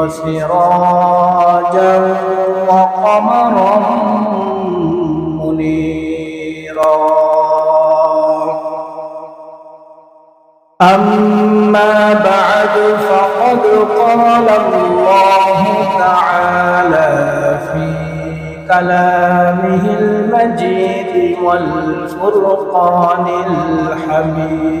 وسراجا وقمرا منيرا. أما بعد فقد قال الله تعالى في كلامه المجيد والفرقان الحميد.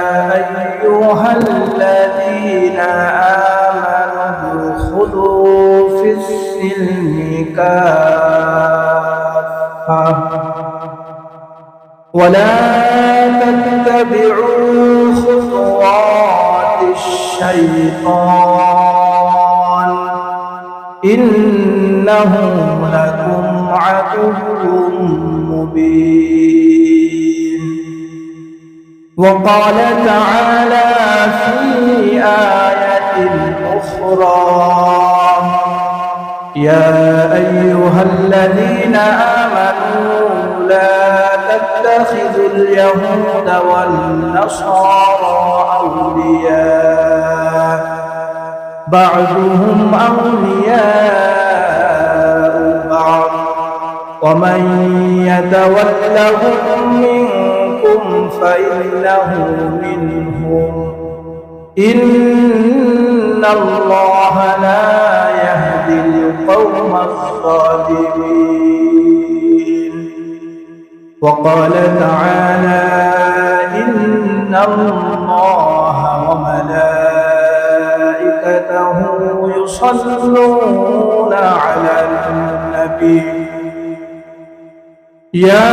السلم ولا تتبعوا خطوات الشيطان. إنه لكم عدو مبين. وقال تعالى في آية أخرى يا أيها الذين آمنوا لا تتخذوا اليهود والنصارى أولياء. بعضهم أولياء بعض. ومن يتولهم منكم فإنه منهم. إن الله لا القوم الظالمين وقال تعالى إن الله وملائكته يصلون على النبي. يا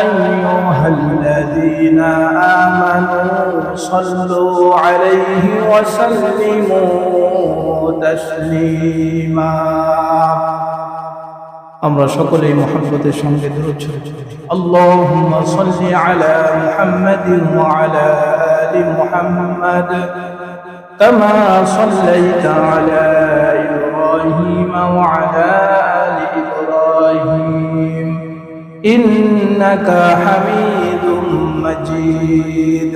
أيها الذين آمنوا صلوا عليه وسلموا تسليما আমরা সকলেই মোহাম্মতের সঙ্গে দূরত اللهم صل على محمد وعلى آل محمد كما صليت على إبراهيم وعلى آل إبراهيم إنك حميد مجيد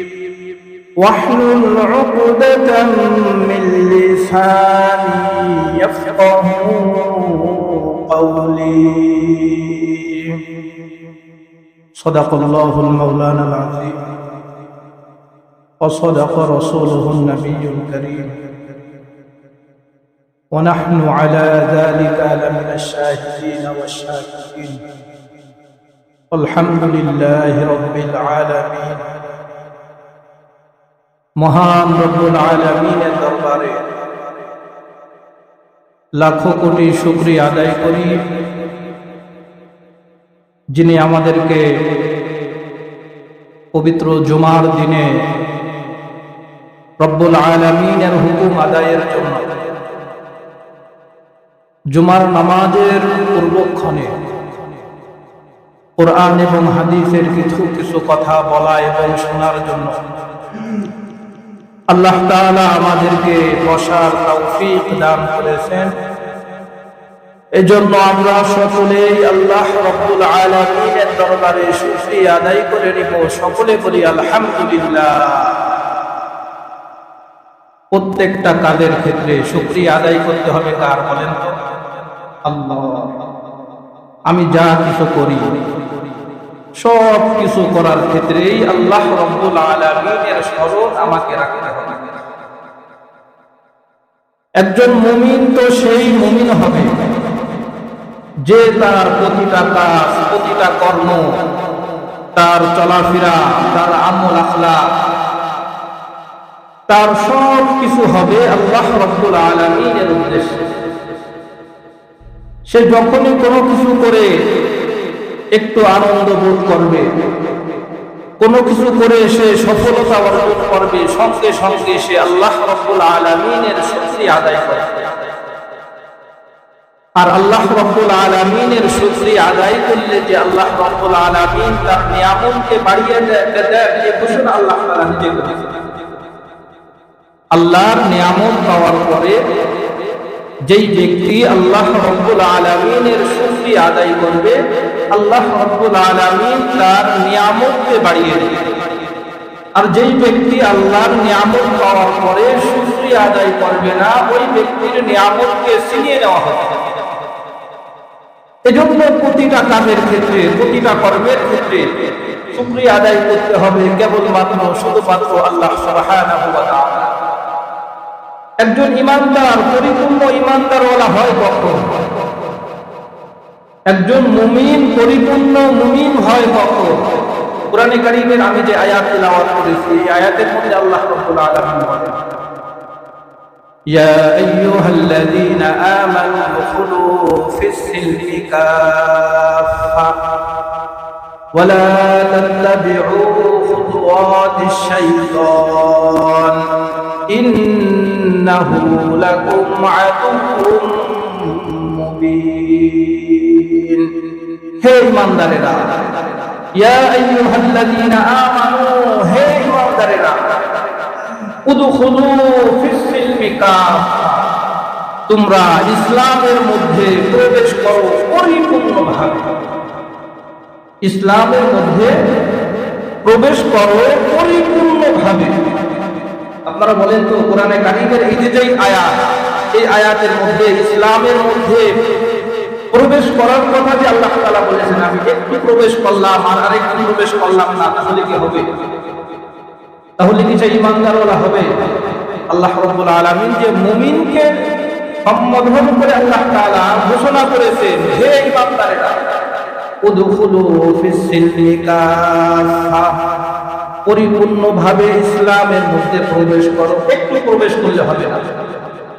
واحلل عقدة من لساني يفقه قولي. صدق الله المولانا العظيم. وصدق رسوله النبي الكريم. ونحن على ذلك لمن الشاهدين والشاكرين. والحمد لله رب العالمين. মহান রব্বুল আলমিনের দরবারে লাখো কোটি শুক্রিয়া আদায় করি, যিনি আমাদেরকে পবিত্র জুমার দিনে রব্বুল আলমিনের হুকুম আদায়ের জন্য, জুমার নামাজের পূর্বক্ষণে কোরআন এবং হাদিসের কিছু কিছু কথা বলা এবং শোনার জন্য আল্লাহ তাআলা আমাদেরকে বসার তৌফিক দান করেছেন। এজন্য আমরা সকলেই আল্লাহ রব্বুল আলামিনের দরবারে শুকরিয়া আদায় করে নিব। সকলে বলি আলহামদুলিল্লাহ। প্রত্যেকটা কাজের ক্ষেত্রে শুকরিয়া আদায় করতে হবে কার বলেন আল্লাহ। আমি যা কিছু করি সব কিছু করার ক্ষেত্রেই আল্লাহ রব্বুল আলমিনের স্মরণ আমাকে রাখতে হবে। একজন মুমিন তো সেই মুমিন হবে যে তার প্রতিটা কাজ, প্রতিটা কর্ম, তার চলাফেরা, তার আমল আখলা তার সব কিছু হবে আল্লাহ রব্বুল আলমিনের উদ্দেশ্যে। সে যখনই কোনো কিছু করে, একটু আনন্দ বোধ করবে। কোনো কিছু করে সে সফলতা অর্জন করবে, সঙ্গে সঙ্গে সে আল্লাহ রব্বুল আলমিনের শক্তি আদায় করে। আর আল্লাহ রব্বুল আলমিনের শুক্রি আদায় করলে যে আল্লাহ রব্বুল আলমিন তার নিয়ামনকে বাড়িয়ে দেয় যে ঘোষণা আল্লাহ আল্লাহর নিয়ামত পাওয়ার পরে যেই ব্যক্তি আল্লাহ রব্বুল আলমিনের শুক্রি আদায় করবে, আল্লাহ রব্বুল আলমিন তার নিয়ামতকে বাড়িয়ে দেবে। আর যেই ব্যক্তি আল্লাহর নিয়ামত পাওয়ার পরে শুক্রি আদায় করবে না, ওই ব্যক্তির নিয়ামতকে ছিনিয়ে নেওয়া হবে এজন্য প্রতিটা কাজের ক্ষেত্রে, প্রতিটা কর্মের ক্ষেত্রে শুক্রি আদায় করতে হবে কেবলমাত্র, শুধুমাত্র আল্লাহ সুবহানাহু ওয়া তাআলা। একজন ইমানদার পরিপূর্ণ ইমানদারওয়ালা হয় কখন একজন মুমিন পরিপূর্ণ মুমিন হয় কখন কোরআনে কারিমের আমি যে আয়াত তেলাওয়াত করেছি এই আয়াতের মধ্যে আল্লাহ রাব্বুল আলামিন বলেন يا أيها الذين آمنوا ادخلوا في السلم كافة ولا تتبعوا خطوات الشيطان إنه لكم عدو মুবিন হে ইমানদারেরা ইয়া আইয়ুহাল্লাযীনা আমানু হে ইমানদারেরা উদখুলু ফিস সিলমি কাফা তোমরা ইসলামের মধ্যে প্রবেশ করো পরিপূর্ণভাবে ইসলামের মধ্যে প্রবেশ করো পরিপূর্ণভাবে আপনারা বলেন তো, কোরআনে কারিমের এই যে আয়াত, এই আয়াতের মধ্যে, ইসলামের মধ্যে প্রবেশ করার কথা যে আল্লাহ তাআলা বলেছেন, আমি একটু প্রবেশ করলাম আর আরেকটু প্রবেশ করলাম না, তাহলে কি হবে? তাহলে কি সেই ইমানদারওয়ালা হবে? আল্লাহ রাব্বুল আলামিন যে মুমিনকে সম্বোধন করে আল্লাহ তাআলা ঘোষণা করেছেন, হে ইমানদারেরা উদখুলু ফিস সিলমি কাফা পরিপূর্ণভাবে ইসলামের মধ্যে প্রবেশ করো। একটু প্রবেশ করলে হবে না।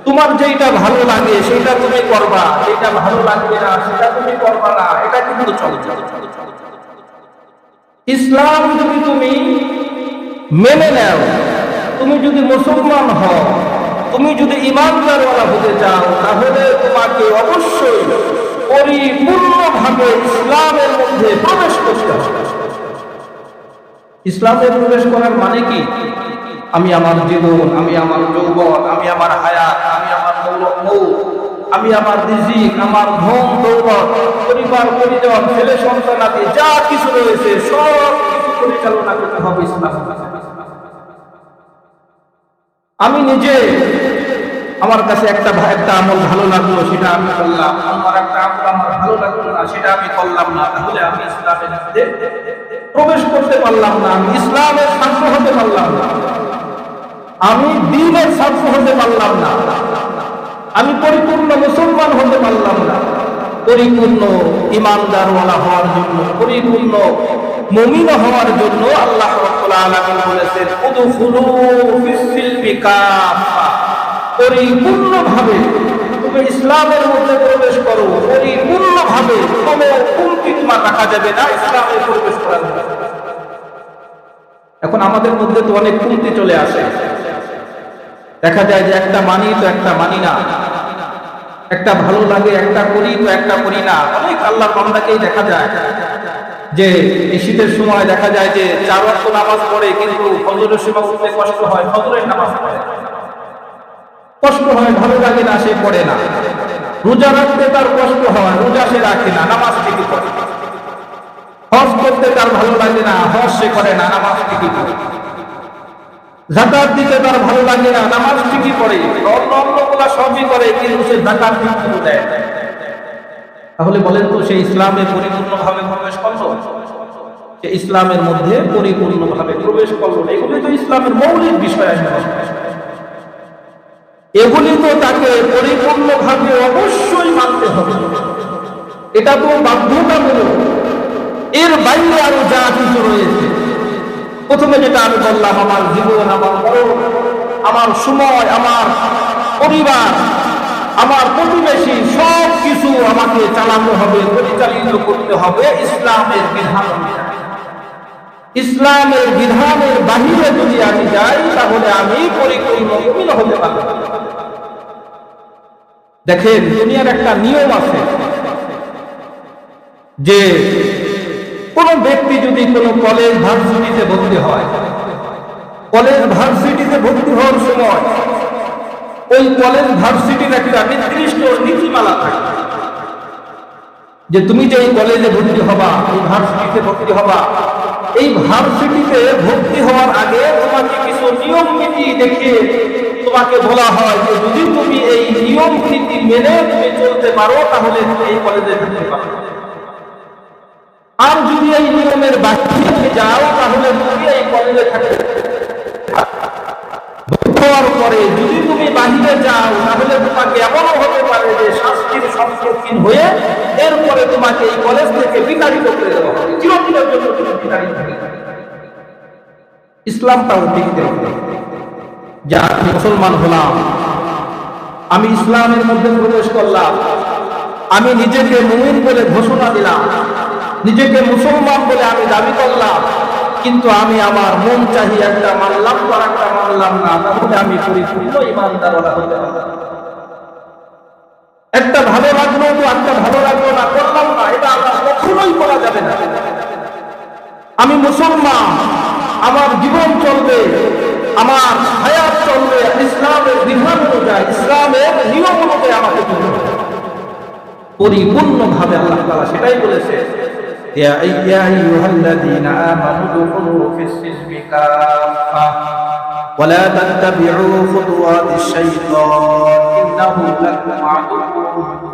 তোমার যেটা ভালো লাগে সেটা তুমি করবা। যেটা ভালো লাগবে না, সেটা তুমি করবা না। এটা কিন্তু চলছে। ইসলাম যদি তুমি মেনে নাও, তুমি যদি মুসলমান হও, তুমি যদি ইমানদারওয়ালা হতে চাও, তাহলে তোমাকে অবশ্যই পরিপূর্ণভাবে ইসলামের মধ্যে প্রবেশ করতে হবে। ইসলামে প্রবেশ করার মানে কি? আমি আমার জীবন, আমি আমার যৌবন, আমি আমার হায়াত, আমি আমার আমি আমার রিজিক, আমার ধন, দৌলত, পরিবার, পরিজন, ছেলে সন্তানাদি যা কিছু রয়েছে, সব পরিচালনা করতে হবে ইসলাম। আমি নিজে আমার কাছে একটা একটা আমল ভালো লাগল, সেটা আমি করলাম। আমার একটা আমল আমার ভালো লাগল না, সেটা আমি করলাম না। তাহলে আমি ইসলামের প্রবেশ করতে পারলাম না, আমি ইসলামের ছাত্র হতে পারলাম না। আমি দিনের ছাত্র হতে পারলাম না। আমি পরিপূর্ণ মুসলমান হতে পারলাম না। পরিপূর্ণ ইমানদারওয়ালা হওয়ার জন্য, পরিপূর্ণ মুমিন হওয়ার জন্য আল্লাহ বলেছেন কাফা পরিপূর্ণভাবে তুমি ইসলামের মধ্যে প্রবেশ করো। পরিপূর্ণভাবে কোনো কুণ্ঠিতমা রাখা যাবে, না ইসলামে প্রবেশ করার এখন আমাদের মধ্যে তো অনেক কুন্তি চলে আসে। দেখা যায় যে একটা মানি তো একটা মানি না। একটা ভালো লাগে, একটা করি তো একটা করি না। অনেক আল্লাহ বান্দাকেই দেখা যায় যে শীতের সময় দেখা যায় যে চার ওয়াক্ত নামাজ পড়ে কিন্তু ফজরের সময় উঠতে কষ্ট হয়, ফজরের নামাজ পড়ে। কষ্ট হয়, ভালো লাগে না, সে পড়ে না। রোজা রাখতে তার কষ্ট হয়, রোজা সে রাখে না, নামাজ ঠিকই পড়ে। হজ করতে তার ভালো লাগে না, হজ সে করে না, নামাজ ঠিকই পড়ে। জাকাত দিতে তার ভালো লাগে না, নামাজ ঠিকই পড়ে। অন্য অন্যগুলা সবই করে, কিন্তু সে জাকাত ঠিক মতো দেয়। তাহলে বলেন তো, সে ইসলামে পরিপূর্ণভাবে প্রবেশ করল? সে ইসলামের মধ্যে পরিপূর্ণভাবে প্রবেশ করল এগুলি তো ইসলামের মৌলিক বিষয়। বলছি। এগুলি তো তাকে পরিপূর্ণভাবে অবশ্যই মানতে হবে। এটা তো বাধ্যতামূলক। এর বাইরে আরও যা কিছু রয়েছে। প্রথমে যেটা আমি বললাম, আমার জীবন, আমার আমার সময়, আমার পরিবার, আমার প্রতিবেশী সব কিছু আমাকে চালাতে হবে, পরিচালিত করতে হবে ইসলামের বিধান। ইসলামের বিধানের বাহিরে যদি আমি যাই, তাহলে আমি পরিপূর্ণ হতে পারব। দেখেন, দুনিয়ার একটা নিয়ম আছে যে কোন ব্যক্তি যদি কোনো কলেজ ভার্সিটিতে ভর্তি হয়, কলেজ ভার্সিটিতে ভর্তি হওয়ার সময় ওই কলেজ ভার্সিটির একটা নির্দিষ্ট নীতিমালা থাকে যে তুমি যে এই কলেজে ভর্তি হবা, এই ভার্সিটিতে ভর্তি হবা এই ভার্সিটিতে ভর্তি হওয়ার আগে তোমাকে কিছু নিয়ম নীতি দেখে তোমাকে বলা হয় যে যদি তুমি এই নিয়ম নীতি মেনে তুমি চলতে পারো, তাহলে তুমি এই কলেজে ভর্তি পাবে আর যদি এই নিয়মের বাহিরে যাও, তাহলে তুমি এই কলেজে থাকতে হওয়ার পরে যদি তুমি বাহিরে যাও, তাহলে তোমাকে এমনও হতে পারে যে শাস্তির সম্মুখীন হয়ে এরপরে তোমাকে এই কলেজ থেকে বিতাড়িত করে দেওয়া হবে। চিরদিনের জন্য বিতাড়িত হবে ইসলামটাও যা আমি মুসলমান হলাম, আমি ইসলামের মধ্যে প্রবেশ করলাম, আমি নিজেকে মুমিন বলে ঘোষণা দিলাম, নিজেকে মুসলমান বলে আমি দাবি করলাম, কিন্তু আমি আমার মন চাহি একটা মানলাম, আর একটা মানলাম না তাহলে আমি পরিপূর্ণ ইমানদার হতে একটা ভালো লাগল তো, একটা ভালো লাগল না, করলাম না এটা আমার কখনোই করা যাবে না আমি মুসলমান আমার জীবন চলবে আমার হায়াত চলবে ইসলামের বিধান অনুযায়ী ইসলামের নিয়ম অনুযায়ী আমাকে চলতে হবে। পরিপূর্ণভাবে আল্লাহ তাআলা সেটাই বলেছে ইয়া আইয়া আইয়ুহাল্লাযীনা আমানু দুখুলু ফিস-সিলমি কাফা ولا تتبعوا خطوات الشيطان إنه لكم عدو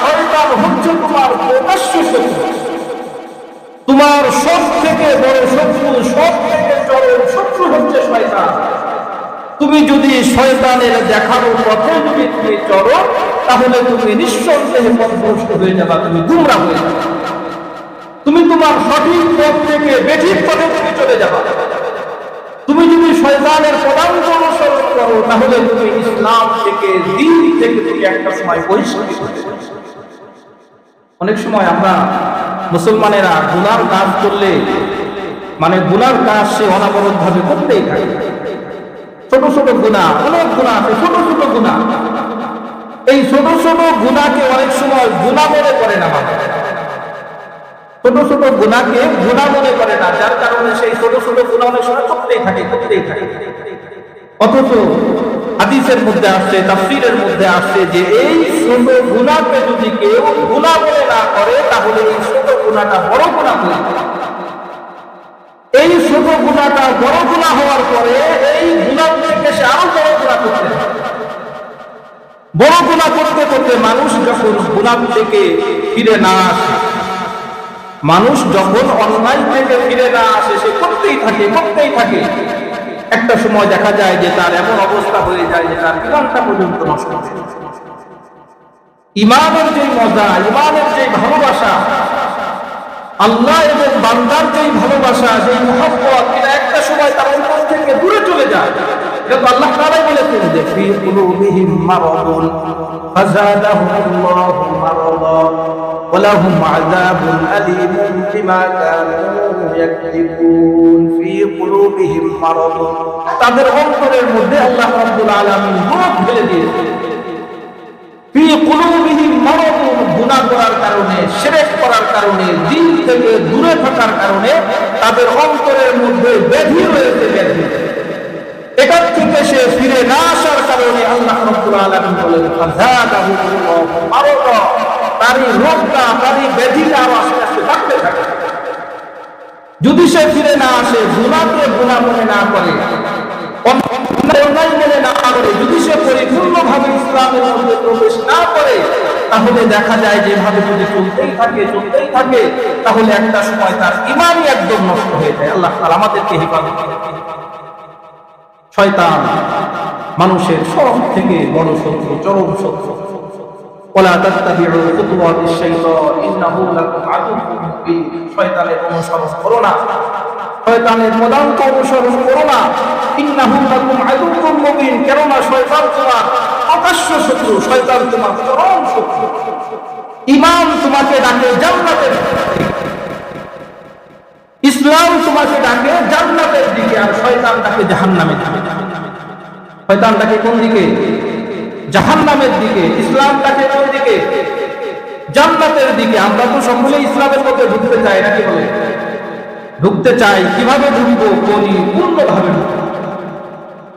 শয়তান তোমার সব থেকে বড় শত্রু সব থেকে চরম শত্রু হচ্ছে শয়তান। তুমি যদি শয়তানের দেখানো পথে যদি তুমি চলো তাহলে তুমি নিঃসন্দেহে পথভ্রষ্ট হয়ে যাবা, তুমি গুমরা হয়ে যাবে। তুমি তোমার সঠিক পথ থেকে বেঠিক পথে তুমি চলে যাবা। তুমি যদি শয়তানের পদাঙ্ক অনুসরণ করো, তাহলে তুমি ইসলাম থেকে, দিন থেকে তুমি একটা সময় বহিষ্কৃত অনেক সময় আমরা মুসলমানেরা গুনার কাজ করলে মানে গুনার কাজ সে অনাবরত ভাবে করতেই থাকে। ছোট ছোট গুণা অনেক গুণা আছে, ছোট ছোট গুণা এই ছোট ছোট গুণাকে অনেক সময় গুণা মনে করে না মানুষ। ছোট ছোট গুণাকে গুণা মনে করে না, যার কারণে সেই ছোট ছোট গুণা অনেক সময় করতেই থাকে করতেই থাকে। অথচ হাদিসের মধ্যে আসছে, তাফসীরের মধ্যে আসছে যে এই ছোট গুণাকে যদি কেউ গুণা মনে না করে, তাহলে এই ছোট গুণাটা বড় গুণা হয়ে এই ছোট গুণাটা বড় গুণা হওয়ার পরে এই গুণার থেকে সে আরও বড় গুণা করতে বড় গুণা করতে করতে মানুষ যখন গুণার থেকে ফিরে না আসে মানুষ যখন অন্যায় থেকে ফিরে না আসে, সে করতেই থাকে করতেই থাকে। একটা সময় দেখা যায় যে তার এমন অবস্থা হয়ে যায় যে তার ইমানটা পর্যন্ত নষ্ট হয়ে ইমানের যে মজা, ইমানের যে ভালোবাসা, আল্লাহ এবং বান্দার যে ভালোবাসা, সেই মহব্বত, এটা একটা সময় তার অন্তর থেকে দূরে চলে যায়। এটা তো আল্লাহ তাআলাই বলেছেন যে ফি কুলুবিহিম মারাদুন ফাযাদাহুমুল্লাহু মারাদা ولهم عذاب أليم بما كانوا يكذبون في قلوبهم مرض তাদের অন্তরের মধ্যে আল্লাহ রাব্বুল আলামিন রোগ ফেলে দিয়েছে ফি কুলুবিহিম মারাদুন গুনাহ করার কারণে শিরক করার কারণে দিন থেকে দূরে থাকার কারণে তাদের অন্তরের মধ্যে ব্যাধি রয়েছে ব্যাধি থেকে সে ফিরে না আসার কারণে আল্লাহ রাব্বুল আলামিন বলেন ফাযাদাহুল্লাহু মারাদা। তার এই রোগটা তার এই ব্যাধিটা আরও আস্তে আস্তে থাকে। যদি সে ফিরে না আসে গুণাকে গুণা মনে না করে না করে, যদি সে পরিপূর্ণভাবে ইসলামের মধ্যে প্রবেশ না করে, তাহলে দেখা যায় যেভাবে যদি চলতেই থাকে চলতেই থাকে, তাহলে একটা সময় তার ইমানই একদম নষ্ট হয়ে যায়। আল্লাহ আমাদেরকে হেফাজত। শয়তান, মানুষের সব থেকে বড় শত্রু, চরম শত্রু। করো না। করো না। কেননা শত্রু, শয়তান চরম শত্রু। ইমান তোমাকে ডাকে জান্নাতের দিকে। ইসলাম তোমাকে ডাকে জান্নাতের দিকে আর শয়তান ডাকে জাহান্নামের দিকে শয়তান ডাকে কোন দিকে? জাহান্নামের দিকে। ইসলাম ডাকে কোন দিকে? জান্নাতের দিকে। আমরা তো সকলে ইসলামের মধ্যে ঢুকতে চাই, নাকি বলে? ঢুকতে চাই। কীভাবে ঢুকবো? পরিপূর্ণভাবে ঢুকবো।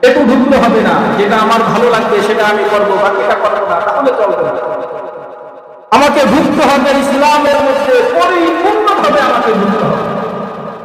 একটু ঢুকতে হবে না। যেটা আমার ভালো লাগবে, সেটা আমি করব, বাকিটা করব না। তাহলে চলবে না। আমাকে ঢুকতে হবে ইসলামের মধ্যে পরিপূর্ণ